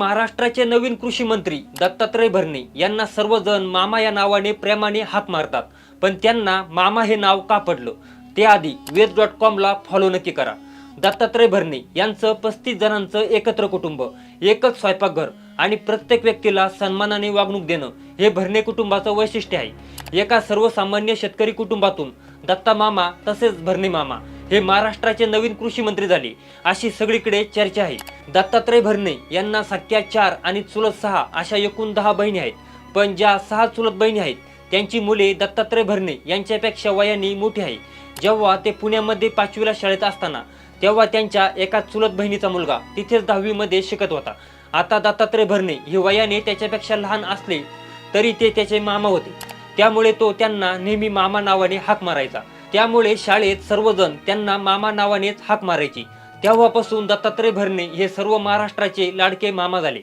महाराष्ट्राचे नवीन कृषी मंत्री दत्तात्रय भरणे यांना सर्वजण मामा या नावाने प्रेमाने हाक मारतात. पण त्यांना मामा हे नाव का पडलं? त्याआधी वेद डॉट कॉमला फॉलो नक्की करा. दत्तात्रय भरणे यांचं पस्तीस जणांचं एकत्र कुटुंब एकच स्वयंपाकघर आणि प्रत्येक व्यक्तीला सन्मानाने वागणूक देणं हे भरणे कुटुंबाचं वैशिष्ट्य आहे. एका सर्वसामान्य शेतकरी कुटुंबातून दत्ता मामा तसेच भरणे मामा हे महाराष्ट्राचे नवीन कृषी मंत्री झाले. अशी सगळीकडे चर्चा आहे. दत्तात्रय भरणे यांना सख्या चार आणि चुलत सहा अशा एकूण दहा बहिणी आहेत. पण ज्या सहा चुलत बहिणी आहेत त्यांची मुले दत्तात्रय भरणे यांच्यापेक्षा वयाने मोठी आहे. जेव्हा ते पुण्यामध्ये पाचवीला शाळेत असताना तेव्हा त्यांच्या एका चुलत बहिणीचा मुलगा तिथेच दहावीमध्ये शिकत होता. आता दत्तात्रय भरणे हे वयाने त्याच्यापेक्षा लहान असले तरी ते त्याचे मामा होते. त्यामुळे तो त्यांना नेहमी मामा नावाने हाक मारायचा. त्यामुळे शाळेत सर्वजण त्यांना मामा नावानेच हाक मारायची. तेव्हापासून दत्तात्रय भरणे हे सर्व महाराष्ट्राचे लाडके मामा झाले.